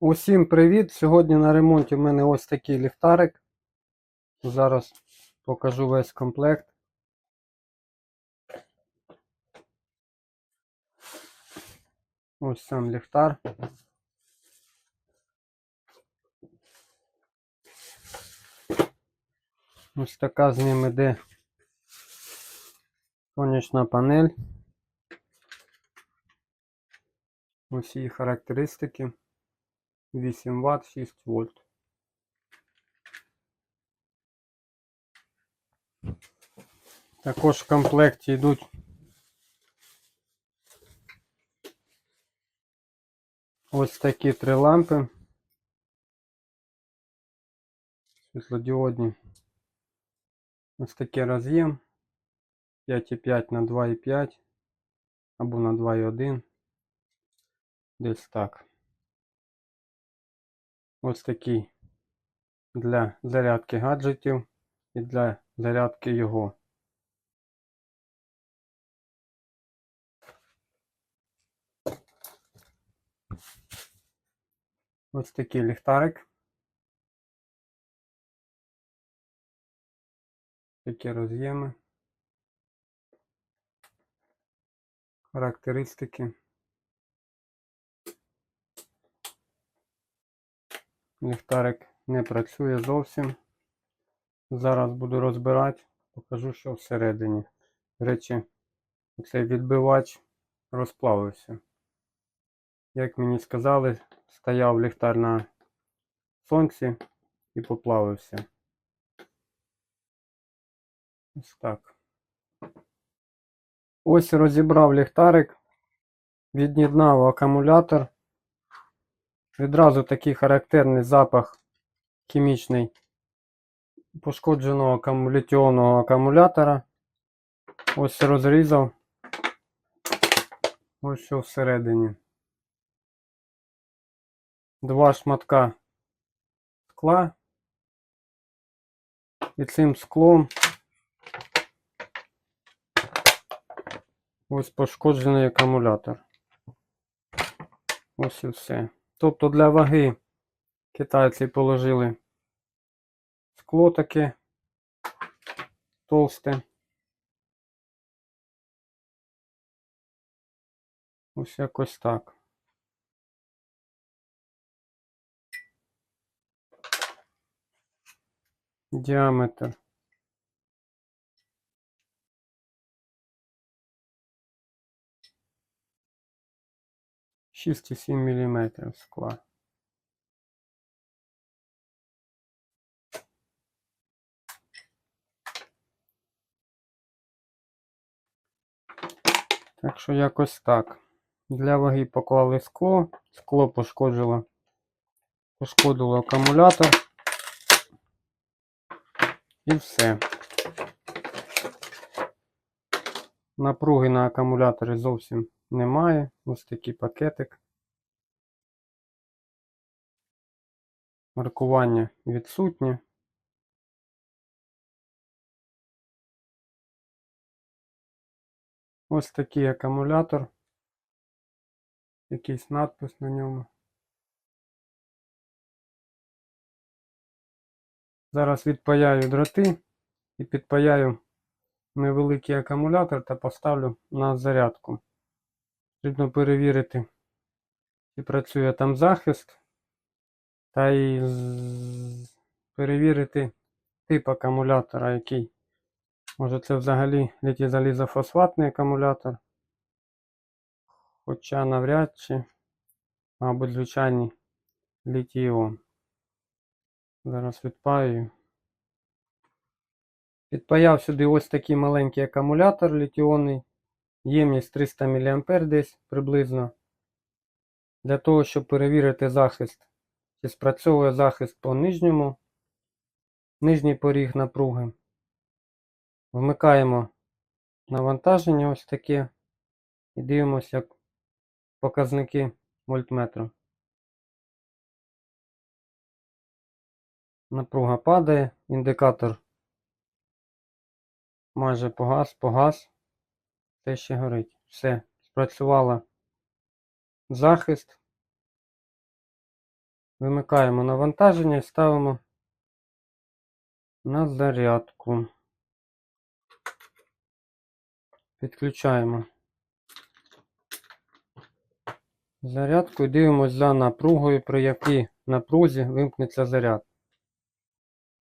Усім привіт! Сьогодні на ремонті в мене ось такий ліхтарик. Зараз покажу весь комплект. Ось сам ліхтар. Ось така з ним іде сонячна панель. Ось її характеристики. 8 Вт, 6 вольт. Також в комплекті йдуть ось такі три лампи. Світлодіодні. Ось такий роз'єм 5,5 на 2,5 або на 2,1. Десь так. Ось такий для зарядки гаджетів і для зарядки його. Ось такий ліхтарик. Такі роз'єми. Характеристики. Ліхтарик не працює зовсім. Зараз буду розбирати, покажу, що всередині. До речі, цей відбивач розплавився. Як мені сказали, стояв ліхтар на сонці і поплавився. Ось так. Ось розібрав ліхтарик, від'єднав акумулятор. Відразу такий характерний запах хімічний пошкодженого літіонного акумулятора. Ось розрізав. Ось що всередині. Два шматка скла. І цим склом ось пошкоджений акумулятор. Ось і все. Тобто для ваги китайці положили скло таке товсте. Ось якось так. Діаметр. Шість і сім міліметрів скла. Так що якось так. Для ваги поклали скло. Скло пошкодило, пошкодило акумулятор. І все. Напруги на акумуляторі зовсім немає. Ось такий пакетик. Маркування відсутнє. Ось такий акумулятор. Якийсь надпис на ньому. Зараз відпаяю дроти і підпаяю невеликий акумулятор та поставлю на зарядку. Потрібно перевірити, чи працює там захист, та й перевірити тип акумулятора, який. Може це взагалі літій-залізофосфатний акумулятор. Хоча навряд чи, мабуть, звичайний літій-іон. Зараз відпаю. Підпаяв сюди ось такий маленький акумулятор літіонний. Ємність 300 мА десь приблизно. Для того, щоб перевірити захист, чи спрацьовує захист по нижньому, нижній поріг напруги. Вмикаємо навантаження ось таке і дивимося, як показники вольтметру. Напруга падає, індикатор майже погас, погас. Те ще горить. Все, спрацювала захист. Вимикаємо навантаження і ставимо на зарядку. Підключаємо зарядку і дивимося за напругою, при якій напрузі вимкнеться заряд.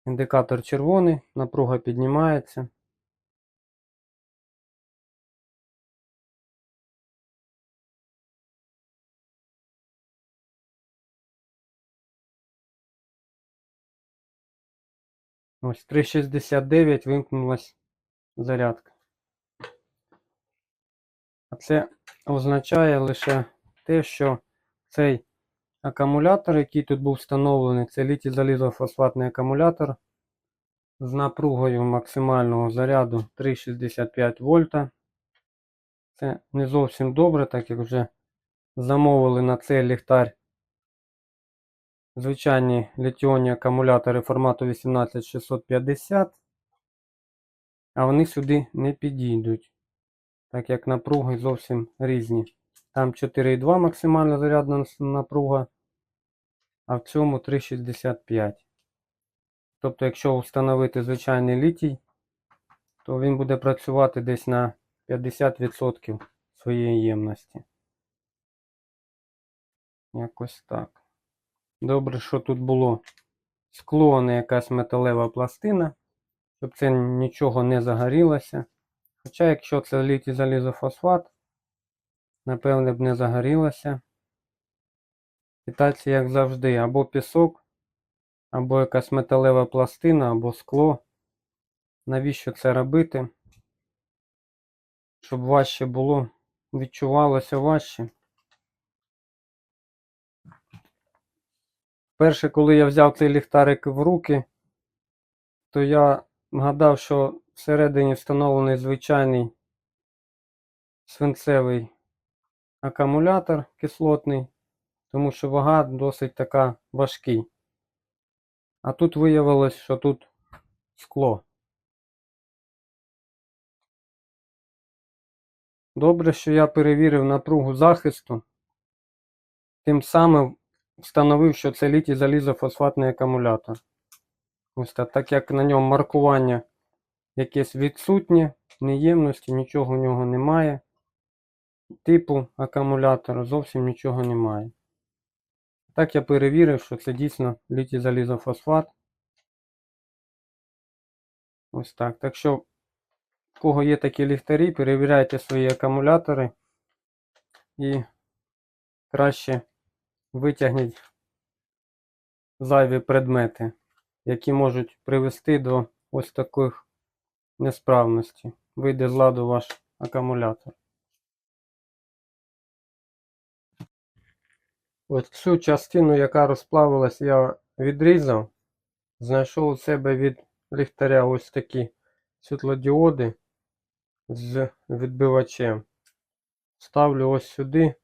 Індикатор червоний, напруга піднімається. Ось 3,69 вимкнулась зарядка. А це означає лише те, що цей акумулятор, який тут був встановлений, це літій залізофосфатний акумулятор з напругою максимального заряду 3,65 вольта. Це не зовсім добре, так як вже замовили на цей ліхтар звичайні літіонні акумулятори формату 18650, а вони сюди не підійдуть, так як напруги зовсім різні. Там 4,2 максимальна зарядна напруга, а в цьому 3,65. Тобто, якщо встановити звичайний літій, то він буде працювати десь на 50% своєї ємності. Якось так. Добре, що тут було скло, а не якась металева пластина, щоб це нічого не загорілося. Хоча, якщо це літій залізофосфат, напевне б не загорілося. Питається, як завжди, або пісок, або якась металева пластина, або скло. Навіщо це робити? Щоб важче було, відчувалося важче. Перше, коли я взяв цей ліхтарик в руки, то я гадав, що всередині встановлений звичайний свинцевий акумулятор кислотний, тому що вага досить така важкий. А тут виявилось, що тут скло. Добре, що я перевірив напругу захисту, тим самим встановив, що це літій залізофосфатний акумулятор. Ось так, так як на ньому маркування якесь відсутнє, неємності, нічого в нього немає. Типу акумулятора зовсім нічого немає. Так я перевірив, що це дійсно літій залізофосфат. Ось так. Так що, в кого є такі ліхтарі, перевіряйте свої акумулятори і краще витягніть зайві предмети, які можуть привести до ось таких несправностей. Вийде з ладу ваш акумулятор. Ось цю частину, яка розплавилась, я відрізав. Знайшов у себе від ліхтаря ось такі світлодіоди з відбивачем. Ставлю ось сюди.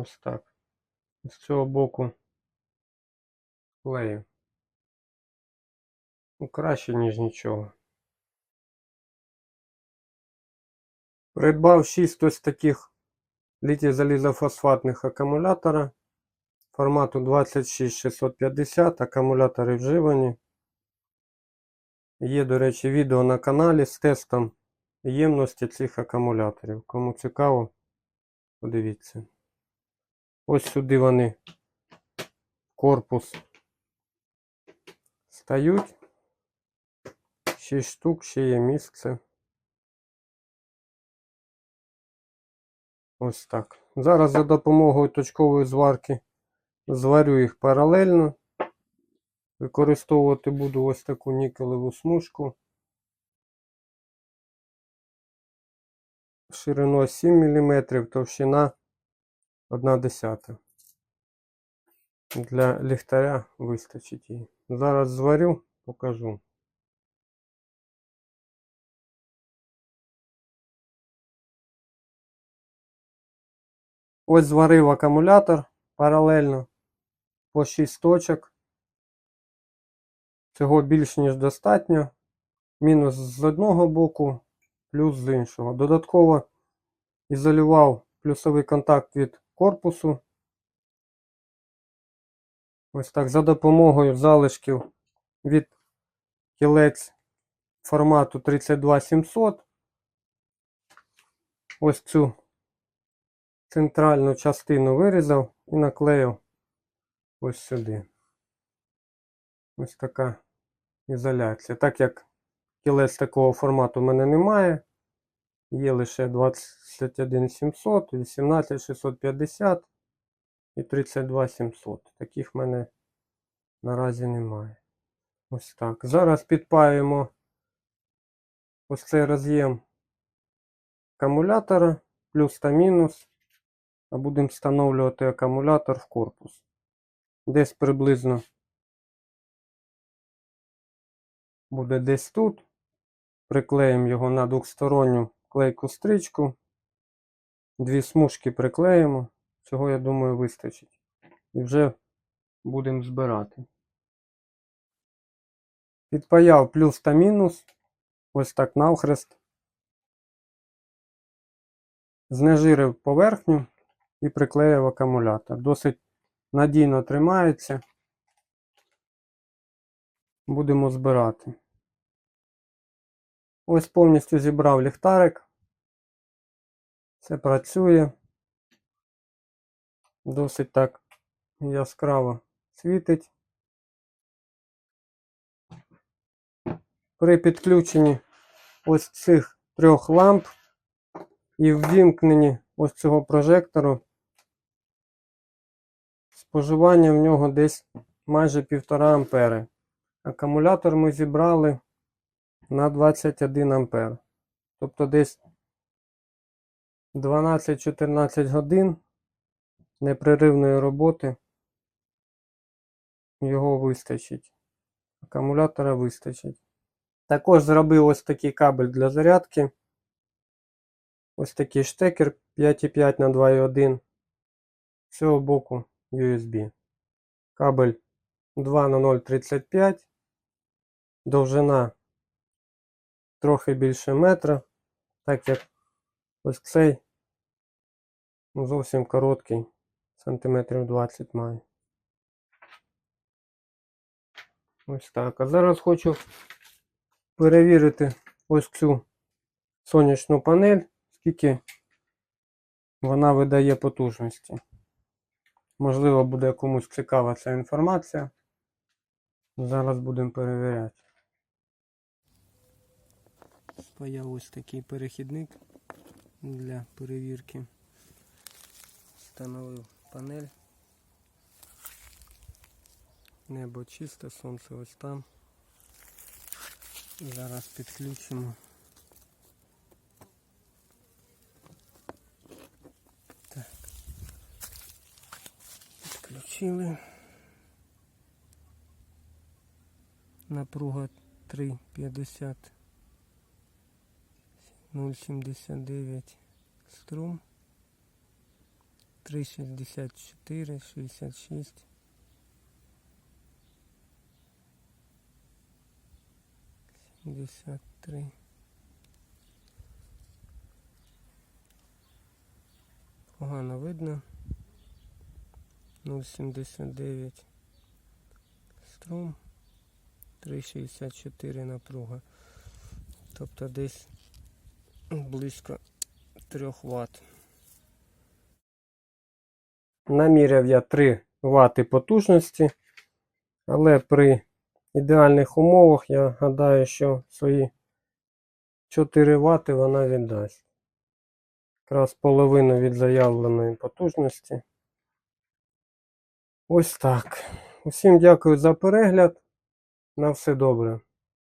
Ось так. З цього боку клею. Ну, краще, ніж нічого. Придбав 6 ось таких літій залізофосфатних акумулятора формату 26650, акумулятори вживані. Є, до речі, відео на каналі з тестом ємності цих акумуляторів. Кому цікаво, подивіться. Ось сюди вони корпус стають. 6 штук, ще є місце. Ось так. Зараз за допомогою точкової зварки зварю їх паралельно. Використовувати буду ось таку нікелеву смужку. Шириною 7 мм, товщина 1 десята. Для ліхтаря вистачить її. Зараз зварю, покажу. Ось зварив акумулятор паралельно по 6 точок. Цього більш ніж достатньо. Мінус з одного боку, плюс з іншого. Додатково ізолював плюсовий контакт від корпусу Ось так, за допомогою залишків від кілець формату 32700. Ось цю центральну частину вирізав і наклеїв ось сюди. Ось така ізоляція. Так як кілець такого формату в мене немає, є лише 21700, 18650 і 32700. Таких в мене наразі немає. Ось так. Зараз підпаємо ось цей роз'єм акумулятора плюс та мінус. А будемо встановлювати акумулятор в корпус. Десь приблизно буде десь тут. Приклеїмо його на двохсторонню клейку стрічку. Дві смужки приклеїмо. Цього, я думаю, вистачить. І вже будемо збирати. Підпаяв плюс та мінус. Ось так навхрест. Знежирив поверхню і приклеїв акумулятор. Досить надійно тримається. Будемо збирати. Ось повністю зібрав ліхтарик. Це працює. Досить так яскраво світить. При підключенні ось цих трьох ламп і ввімкненні ось цього прожектору споживання в нього десь майже 1,5 ампери. Акумулятор ми зібрали на 21 ампер. Тобто десь 12-14 годин непреривної роботи його вистачить. Акумулятора вистачить. Також зробив ось такий кабель для зарядки. Ось такий штекер 5,5 на 2,1. З цього боку USB. Кабель 2 на 0,35. Довжина трохи більше метра, так як ось цей ну, зовсім короткий, сантиметрів 20 має. Ось так. А зараз хочу перевірити ось цю сонячну панель, скільки вона видає потужності. Можливо, буде комусь цікава ця інформація. Зараз будемо перевіряти. Спаяв ось такий перехідник для перевірки. Встановив панель. Небо чисте, сонце ось там. Зараз підключимо. Так. Підключили. Напруга 3,50. 0,79 струм. 3,64, 66. Сімдесят три. Погано видно. 0,79 струм. 3,64 напруга. Тобто десь близько 3 Вт. Наміряв я 3 Вт потужності, але при ідеальних умовах я гадаю, що свої 4 Вт вона віддасть. Якраз половину від заявленої потужності. Ось так. Усім дякую за перегляд. На все добре.